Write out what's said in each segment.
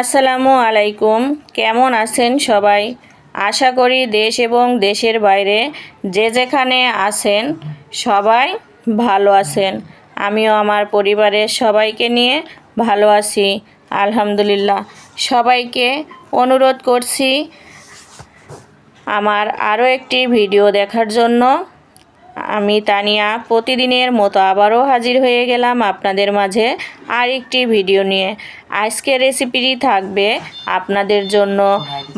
আসসালামু আলাইকুম। কেমন আছেন সবাই? আশা করি দেশ এবং দেশের বাইরে যে যেখানে আছেন সবাই ভালো আছেন। আমিও আমার পরিবারের সবাইকে নিয়ে ভালো আছি, আলহামদুলিল্লাহ। সবাইকে অনুরোধ করছি আমার আরও একটি ভিডিও দেখার জন্য। আমি তানিয়া, প্রতিদিনের মতো আবারও হাজির হয়ে গেলাম আপনাদের মাঝে আরেকটি ভিডিও নিয়ে। আজকের রেসিপিটি থাকবে আপনাদের জন্য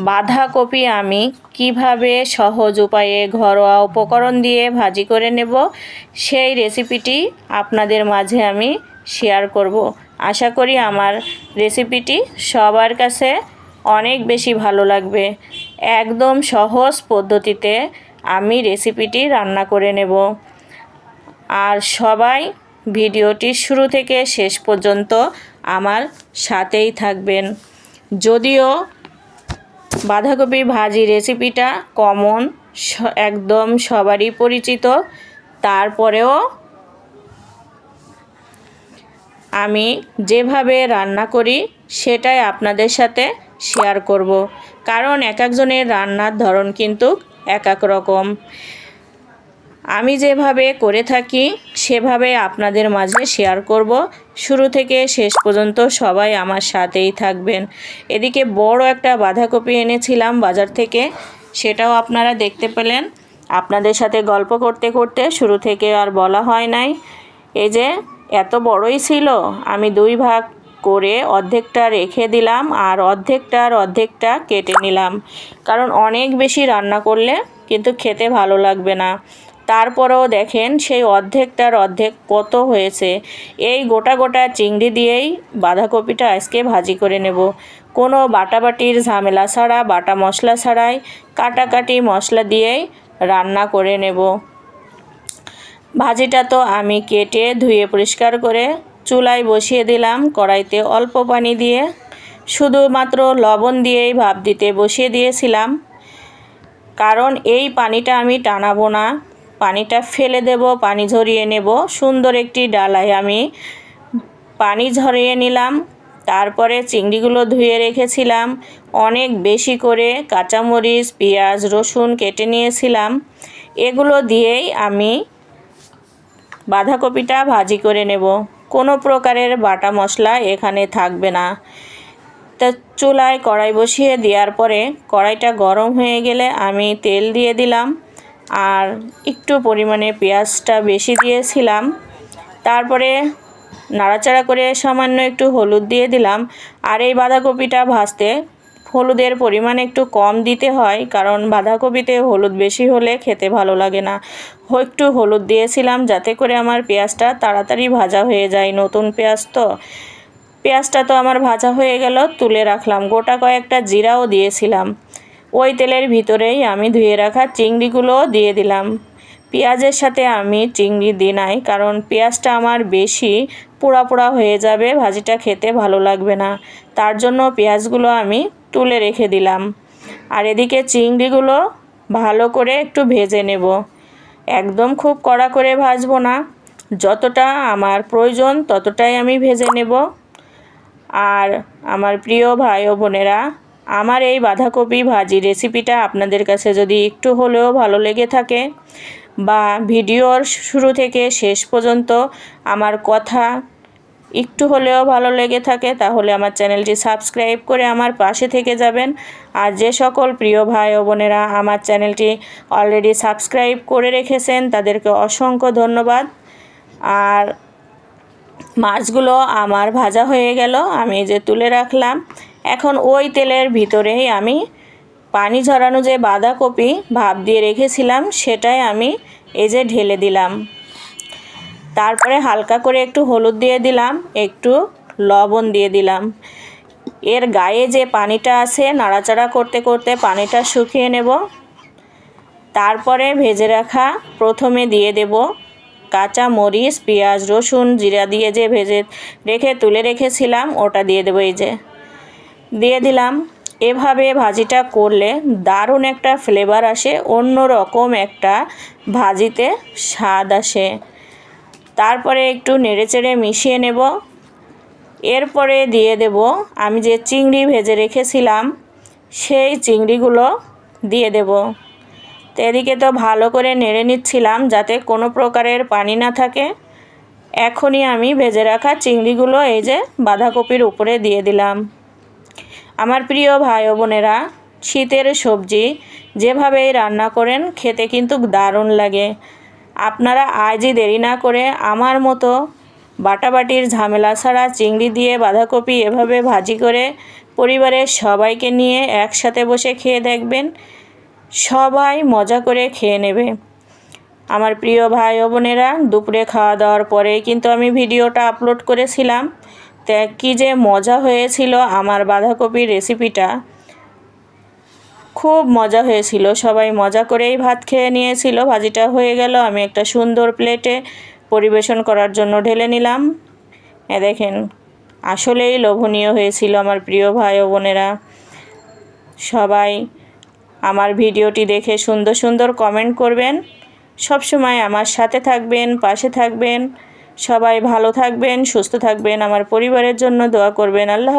বাঁধাকপি আমি কীভাবে সহজ উপায়ে ঘরোয়া উপকরণ দিয়ে ভাজি করে নেব, সেই রেসিপিটি আপনাদের মাঝে আমি শেয়ার করব। আশা করি আমার রেসিপিটি সবার কাছে অনেক বেশি ভালো লাগবে। একদম সহজ পদ্ধতিতে আমি রেসিপিটি রান্না করে নেব। আর সবাই ভিডিওটি শুরু থেকে শেষ পর্যন্ত আমার সাথেই থাকবেন। যদিও বাঁধাকপি ভাজি রেসিপিটা কমন একদম সবারই পরিচিত। তারপরেও আমি যেভাবে রান্না করি সেটাই আপনাদের সাথে শেয়ার করব। কারণ এক একজনের রান্নার ধরন কিন্তু এক এক রকম। আমি যেভাবে করে থাকি, সেভাবে আপনাদের মাঝে শেয়ার করব। শুরু থেকে শেষ পর্যন্ত সবাই আমার সাথেই থাকবেন। এদিকে বড় একটা বাঁধাকপি এনেছিলাম বাজার থেকে, সেটাও আপনারা দেখতে পেলেন। আপনাদের সাথে গল্প করতে করতে শুরু থেকে আর বলা হয় নাই। এই যে, এত বড়ই ছিল, আমি দুই ভাগ করে অর্ধেকটা রেখে দিলাম আর অর্ধেকটার অর্ধেকটা কেটে নিলাম। কারণ অনেক বেশি রান্না করলে কিন্তু খেতে ভালো লাগবে না। তারপরেও দেখেন সেই অর্ধেকটার অর্ধেক কত হয়েছে। এই গোটা গোটা চিংড়ি দিয়েই বাঁধাকপিটা আজকে ভাজি করে নেব। কোনো বাটাবাটির ঝামেলা ছাড়া, বাটা মশলা ছাড়াই কাটাকাটি মশলা দিয়েই রান্না করে নেব। ভাজিটা তো আমি কেটে ধুয়ে পরিষ্কার করে চুলায় বসিয়ে দিলাম কড়াইতে অল্প পানি দিয়ে। শুধুমাত্র লবণ দিয়েই ভাপ দিতে বসিয়ে দিয়েছিলাম। কারণ এই পানিটা আমি টানাবো না। পানিটা ফেলে দেব, পানি ঝরিয়ে নেব। সুন্দর একটি ডালায় আমি পানি ঝরিয়ে নিলাম। তারপরে চিংড়িগুলো ধুয়ে রেখেছিলাম। অনেক বেশি করে কাঁচামরিচ, পেঁয়াজ, রসুন কেটে নিয়েছিলাম। এগুলো দিয়েই আমি বাঁধাকপিটা ভাজি করে নেব। কোনো প্রকারের বাটা মশলা এখানে থাকবে না। তা চুলায় কড়াই বসিয়ে দেওয়ার পরে কড়াইটা গরম হয়ে গেলে আমি তেল দিয়ে দিলাম আর একটু পরিমাণে পেঁয়াজটা বেশি দিয়েছিলাম। তারপরে নাড়াচাড়া করে সামান্য একটু হলুদ দিয়ে দিলাম। আর এই বাঁধাকপিটা ভাজতে হলুদের পরিমাণ একটু কম দিতে হয়, কারণ বাঁধাকপিতে হলুদ বেশি হলে খেতে ভালো লাগে না। একটু হলুদ দিয়েছিলাম যাতে করে আমার পেঁয়াজটা তাড়াতাড়ি ভাজা হয়ে যায়। নতুন পেঁয়াজ তো, পেঁয়াজটা তো আমার ভাজা হয়ে গেল, তুলে রাখলাম। গোটা কয়েকটা জিরাও দিয়েছিলাম। ওই তেলের ভিতরেই আমি ধুয়ে রাখা চিংড়িগুলোও দিয়ে দিলাম। পেঁয়াজের সাথে আমি চিংড়ি দিই নাই, কারণ পেঁয়াজটা আমার বেশি পোড়া পোড়া হয়ে যাবে, ভাজিটা খেতে ভালো লাগবে না। তার জন্য পেঁয়াজগুলো আমি তুলে রেখে দিলাম। আর এদিকে চিংড়িগুলো ভালো করে একটু ভেজে নেব। একদম খুব কড়া করে ভাজবো না। যতটা আমার প্রয়োজন ততটাই আমি ভেজে নেব। আর আমার প্রিয় ভাই ও বোনেরা, আমার এই বাঁধাকপি ভাজি রেসিপিটা আপনাদের কাছে যদি একটু হলেও ভালো লেগে থাকে বা ভিডিওর শুরু থেকে শেষ পর্যন্ত আমার কথা একটু হলেও ভালো লেগে থাকে, তাহলে আমার চ্যানেলটি সাবস্ক্রাইব করে আমার পাশে থেকে যাবেন। আর যে সকল প্রিয় ভাই ও বোনেরা আমার চ্যানেলটি অলরেডি সাবস্ক্রাইব করে রেখেছেন, তাদেরকে অসংখ্য ধন্যবাদ। আর মাছগুলো আমার ভাজা হয়ে গেল, আমি যে তুলে রাখলাম। এখন ওই তেলের ভিতরেই আমি পানি ঝরানো যে বাঁধাকপি ভাপ দিয়ে রেখেছিলাম, সেটাই আমি এই যে ঢেলে দিলাম। তারপরে হালকা করে একটু হলুদ দিয়ে দিলাম, একটু লবণ দিয়ে দিলাম। এর গায়ে যে পানিটা আছে, নাড়াচাড়া করতে করতে পানিটা শুকিয়ে নেব। তারপরে ভেজে রাখা প্রথমে দিয়ে দেব কাঁচা মরিচ, পেঁয়াজ, রসুন, জিরা দিয়ে যে ভেজে রেখে, তুলে রেখেছিলাম, ওটা দিয়ে দেবো এই যে। দিয়ে দিলাম। এভাবে ভাজিটা করলে দারুণ একটা ফ্লেভার আসে অন্য রকম একটা ভাজিতে স্বাদ আসে। তারপরে একটু নেড়েচেড়ে মিশিয়ে নেব। এরপরে দিয়ে দেব, আমি যে চিংড়ি ভেজে রেখেছিলাম, সেই চিংড়িগুলো দিয়ে দেব। তো এদিকে তো ভালো করে নেড়ে নিচ্ছিলাম যাতে কোনো প্রকারের পানি না থাকে। এখনই আমি ভেজে রাখা চিংড়িগুলো এই যে বাঁধাকপির উপরে দিয়ে দিলাম। আমার প্রিয় ভাই বোনেরা, শীতের সবজি যেভাবেই রান্না করেন, খেতে কিন্তু দারুণ লাগে। আপনারা আজই দেরি না করে আমার মতো বাটাবাটির ঝামেলা ছাড়া চিংড়ি দিয়ে বাঁধাকপি এভাবে ভাজি করে পরিবারের সবাইকে নিয়ে একসাথে বসে খেয়ে দেখবেন, সবাই মজা করে খেয়ে নেবে। আমার প্রিয় ভাই ও বোনেরা, দুপুরে খাওয়া দাওয়ার পরে কিন্তু আমি ভিডিওটা আপলোড করেছিলাম। তা কী যে মজা হয়েছিল আমার বাঁধাকপির রেসিপিটা। খুব মজা হয়েছিল। সবাই মজা করেই ভাত খেয়ে নিয়েছিল। ভাজিটা হয়ে গেল। আমি একটা সুন্দর প্লেটে পরিবেশন করার জন্য ঢেলে নিলাম। এ দেখেন, আসলেই লোভনীয় হয়েছিল আমার প্রিয় ভাই ও বোনেরা। সবাই আমার ভিডিওটি দেখে সুন্দর সুন্দর কমেন্ট করবেন। সব সময় আমার সাথে থাকবেন, পাশে থাকবেন। সবাই ভালো থাকবেন, সুস্থ থাকবেন। আমার পরিবারের জন্য দোয়া করবেন। আল্লাহ